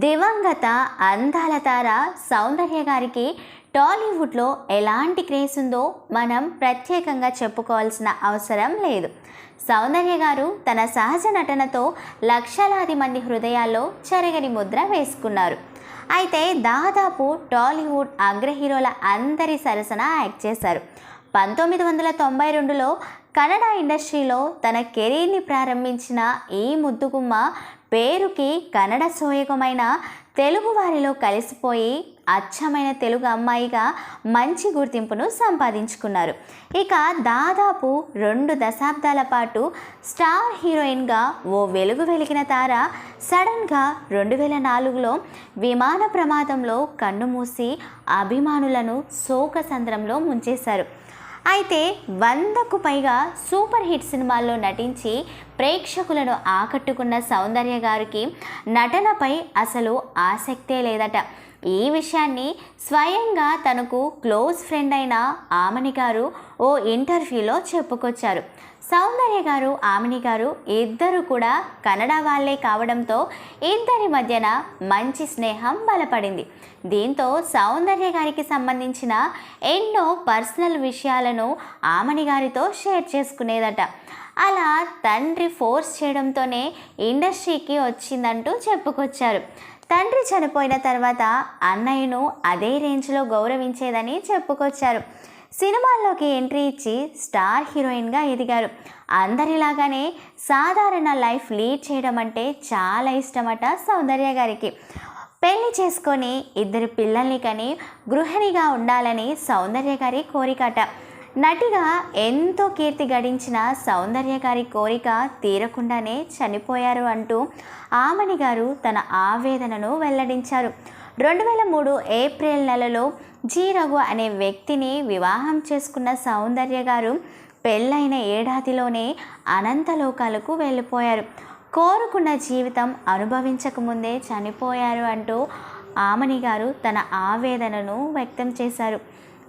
దివంగత అందాల తార సౌందర్య గారికి టాలీవుడ్లో ఎలాంటి క్రేజ్ ఉందో మనం ప్రత్యేకంగా చెప్పుకోవాల్సిన అవసరం లేదు. సౌందర్య గారు తన సహజ నటనతో లక్షలాది మంది హృదయాల్లో చెరగని ముద్ర వేసుకున్నారు. అయితే దాదాపు టాలీవుడ్ అగ్రహీరోల అందరి సరసన యాక్ట్ చేశారు. పంతొమ్మిది వందల తొంభై రెండులో కన్నడ ఇండస్ట్రీలో తన కెరీర్ని ప్రారంభించిన ఈ ముద్దుగుమ్మ పేరుకి కన్నడ సోయగమైన తెలుగు వారిలో కలిసిపోయి అచ్చమైన తెలుగు అమ్మాయిగా మంచి గుర్తింపును సంపాదించుకున్నారు. ఇక దాదాపు రెండు దశాబ్దాల పాటు స్టార్ హీరోయిన్గా ఓ వెలుగు వెలిగిన తార సడన్గా రెండు వేల నాలుగులో విమాన ప్రమాదంలో కన్నుమూసి అభిమానులను శోకసంద్రంలో ముంచేశారు. అయితే వందకు పైగా సూపర్ హిట్ సినిమాల్లో నటించి ప్రేక్షకులను ఆకట్టుకున్న సౌందర్య గారికి నటనపై అసలు ఆసక్తే లేదట. ఈ విషయాన్ని స్వయంగా తనకు క్లోజ్ ఫ్రెండ్ అయిన ఆమెని గారు ఓ ఇంటర్వ్యూలో చెప్పుకొచ్చారు. సౌందర్య గారు ఆమెని గారు ఇద్దరు కూడా కన్నడ వాళ్ళే కావడంతో ఇద్దరి మధ్యన మంచి స్నేహం బలపడింది. దీంతో సౌందర్య గారికి సంబంధించిన ఎన్నో పర్సనల్ విషయాలను ఆమెని గారితో షేర్ చేసుకునేదట. అలా తండ్రి ఫోర్స్ చేయడంతోనే ఇండస్ట్రీకి వచ్చిందంటూ చెప్పుకొచ్చారు. తండ్రి చనిపోయిన తర్వాత అన్నయ్యను అదే రేంజ్లో గౌరవించేదని చెప్పుకొచ్చారు. సినిమాల్లోకి ఎంట్రీ ఇచ్చి స్టార్ హీరోయిన్గా ఎదిగారు. అందరిలాగానే సాధారణ లైఫ్ లీడ్ చేయడం అంటే చాలా ఇష్టమట సౌందర్య గారికి. పెళ్ళి చేసుకొని ఇద్దరు పిల్లల్ని కని గృహిణిగా ఉండాలని సౌందర్య గారి కోరికట. నటిగా ఎంతో కీర్తి గడించిన సౌందర్య గారి కోరిక తీరకుండానే చనిపోయారు అంటూ ఆమని గారు తన ఆవేదనను వెల్లడించారు. రెండు వేల మూడు ఏప్రిల్ నెలలో జీ రఘు అనే వ్యక్తిని వివాహం చేసుకున్న సౌందర్య గారు పెళ్ళైన ఏడాదిలోనే అనంతలోకాలకు వెళ్ళిపోయారు. కోరుకున్న జీవితం అనుభవించకముందే చనిపోయారు అంటూ ఆమని గారు తన ఆవేదనను వ్యక్తం చేశారు.